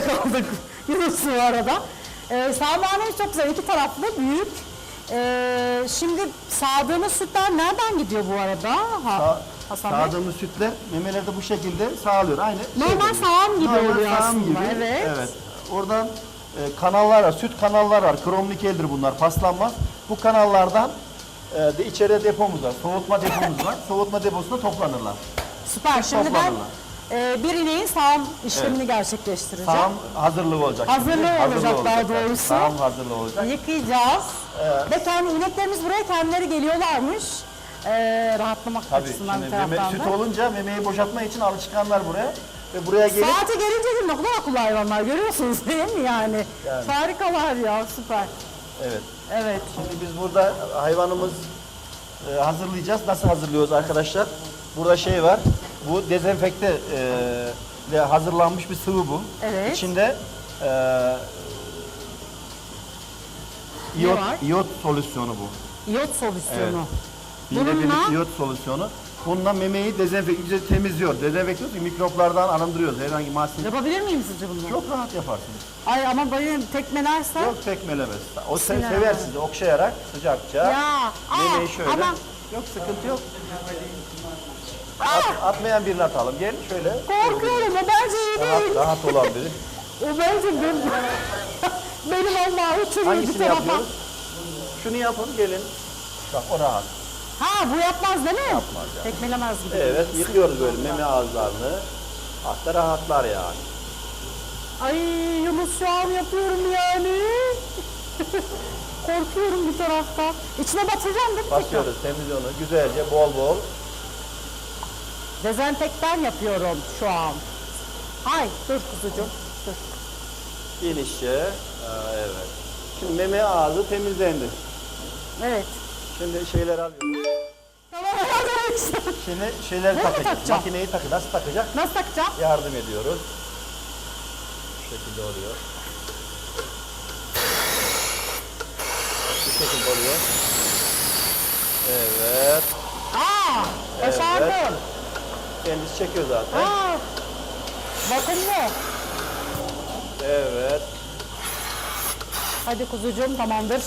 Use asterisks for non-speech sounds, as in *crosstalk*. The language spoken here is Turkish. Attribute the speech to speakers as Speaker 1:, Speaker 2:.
Speaker 1: zorunda kaldık Yunus'u bu arada. Ee, sağmanemiz çok güzel. iki taraflı, büyük. Ee, şimdi sağdığımız sütler nereden gidiyor bu arada? Ha,
Speaker 2: Sağ,
Speaker 1: Hasan Bey?
Speaker 2: sağdığımız sütler memelerde bu şekilde sağlıyor. Aynı şey
Speaker 1: Normal
Speaker 2: gibi.
Speaker 1: sağım gibi
Speaker 2: Normal
Speaker 1: oluyor
Speaker 2: sağım
Speaker 1: aslında, evet.
Speaker 2: evet. Oradan e, kanallar var, süt kanallar var. Kromnikeldir bunlar, paslanmaz. Bu kanallardan e, de içeride depomuz var, soğutma depomuz var. *laughs* Soğutma deposunda toplanırlar.
Speaker 1: Süper. Şimdi ben
Speaker 2: toplanırlar.
Speaker 1: E, bir ineğin sağım işlemini gerçekleştireceğim.
Speaker 2: Sağım hazırlığı olacak.
Speaker 1: Hazırlığı
Speaker 2: şimdi.
Speaker 1: olacak daha doğrusu.
Speaker 2: Sağım hazırlığı olacak.
Speaker 1: Yıkayacağız. Ve kendi ineklerimiz buraya kendileri geliyorlarmış. Ee, rahatlamak
Speaker 2: Tabii
Speaker 1: açısından
Speaker 2: şimdi
Speaker 1: bir
Speaker 2: meme,
Speaker 1: taraftan
Speaker 2: süt
Speaker 1: da.
Speaker 2: olunca memeyi boşaltma için alışkanlar buraya. Ve buraya gelip
Speaker 1: Saate gelince de ne kadar akıllı hayvanlar görüyorsunuz değil mi yani?
Speaker 2: Yani.
Speaker 1: Harikalar ya süper.
Speaker 2: evet.
Speaker 1: Evet.
Speaker 2: Şimdi biz burada hayvanımız e, hazırlayacağız. Nasıl hazırlıyoruz arkadaşlar? Burada şey var. Bu dezenfekte e, ile hazırlanmış bir sıvı bu.
Speaker 1: Evet.
Speaker 2: İçinde e, iyot,
Speaker 1: var?
Speaker 2: iyot solüsyonu bu.
Speaker 1: İyot solüsyonu. Bununla-
Speaker 2: birlik iyot solüsyonu. Bununla memeyi dezenfekte güzel temizliyor. Dezenfekte ki mikroplardan arındırıyoruz. Herhangi mahsul.
Speaker 1: Yapabilir miyim sizce bunu?
Speaker 2: Çok rahat yaparsınız.
Speaker 1: Ay ama bayım tekmelerse.
Speaker 2: Yok tekmelemez. O se- sever sizi okşayarak sıcakça.
Speaker 1: Ya.
Speaker 2: Memeyi
Speaker 1: Aa,
Speaker 2: şöyle.
Speaker 1: ama
Speaker 2: Yok sıkıntı yok. At- atmayan birini atalım. Gel şöyle.
Speaker 1: korkuyorum o bence iyi
Speaker 2: Rahat,
Speaker 1: değil.
Speaker 2: rahat olan biri. *laughs*
Speaker 1: O bence benim. benim Allah'ı uçuruyor bir
Speaker 2: Hangisini
Speaker 1: tarafa.
Speaker 2: yapıyoruz? Şunu yapın gelin. Bak o rahat.
Speaker 1: Ha bu yapmaz değil mi?
Speaker 2: Yapmaz yani.
Speaker 1: Tekmelemez gibi.
Speaker 2: Evet yıkıyoruz böyle meme ağızlarını. Hatta rahatlar yani.
Speaker 1: Ay Yunus şu an yapıyorum yani. *laughs* Korkuyorum bir tarafta. İçine batıracağım değil mi?
Speaker 2: Basıyoruz temiz onu güzelce bol bol.
Speaker 1: Dezenfektan yapıyorum şu an. Ay dur kuzucuğum. Dur.
Speaker 2: İnişçe. Aa, evet. Şimdi meme ağzı temizlendi.
Speaker 1: Evet.
Speaker 2: Şimdi şeyler alıyoruz.
Speaker 1: Tamam *laughs* arkadaşlar.
Speaker 2: Şimdi
Speaker 1: Bunu mu
Speaker 2: takacağız.
Speaker 1: takacağım?
Speaker 2: Makineyi takı. Nasıl takacak?
Speaker 1: Nasıl takacağım?
Speaker 2: Yardım ediyoruz. Bu şekilde oluyor. Bu şekilde oluyor. Evet.
Speaker 1: Aa, başardım.
Speaker 2: Kendisi çekiyor zaten.
Speaker 1: Aa, bakımlı.
Speaker 2: Evet.
Speaker 1: Hadi kuzucuğum tamamdır.